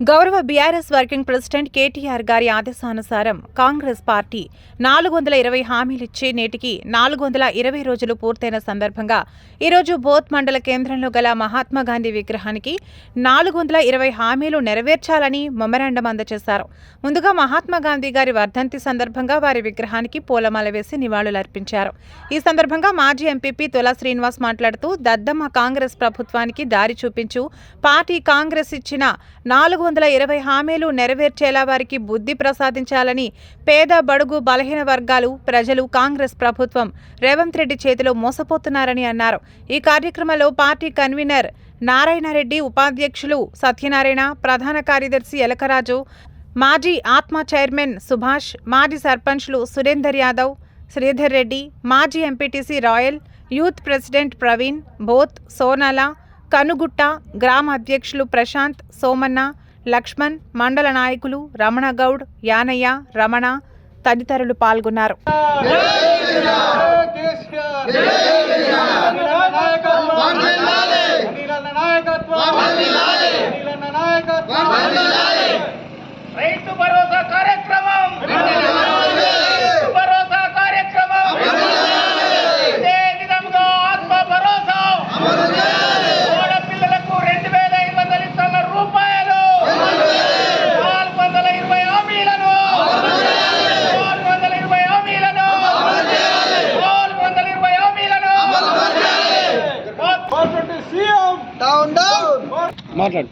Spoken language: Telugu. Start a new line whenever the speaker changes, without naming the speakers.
గౌరవ బీఆర్ఎస్ వర్కింగ్ ప్రెసిడెంట్ కేటీఆర్ గారి ఆదేశానుసారం కాంగ్రెస్ పార్టీ నాలుగు వందల ఇరవై హామీలిచ్చి నేటికి నాలుగు వందల ఇరవై రోజులు పూర్తయిన సందర్భంగా ఈరోజు బోత్ మండల కేంద్రంలో గల మహాత్మాగాంధీ విగ్రహానికి నాలుగు వందల ఇరవై హామీలు నెరవేర్చాలని మెమరాండం అందజేశారు. ముందుగా మహాత్మా గాంధీ గారి వర్ధంతి సందర్భంగా వారి విగ్రహానికి పూలమాల వేసి నివాళులర్పించారు ఈ సందర్భంగా మాజీ ఎంపీపీ తులా శ్రీనివాస్ మాట్లాడుతూ దద్దమ్మ కాంగ్రెస్ ప్రభుత్వానికి దారి చూపించు పార్టీ కాంగ్రెస్ ఇచ్చిన నాలుగు వందల ఇరవై హామీలు నెరవేర్చేలా వారికి బుద్ధి ప్రసాదించాలని పేద బడుగు బలహీన వర్గాలు ప్రజలు కాంగ్రెస్ ప్రభుత్వం రేవంత్ రెడ్డి చేతిలో మోసపోతున్నారని అన్నారు. ఈ కార్యక్రమంలో పార్టీ కన్వీనర్ నారాయణరెడ్డి ఉపాధ్యక్షులు సత్యనారాయణ ప్రధాన కార్యదర్శి ఎలకరాజు మాజీ ఆత్మ చైర్మన్ సుభాష్ మాజీ సర్పంచ్లు సురేందర్ యాదవ్ శ్రీధర్ రెడ్డి మాజీ MPTC royal youth president Praveen both Sonala Kanugutta గ్రామ అధ్యక్షులు ప్రశాంత్ సోమన్న లక్ష్మణ్ మండల నాయకులు రమణగౌడ్ యానయ్య రమణ తదితరులు పాల్గొన్నారు.
నాయకత్వం హామీలను
డౌన్ డౌన్
మాట్లాడు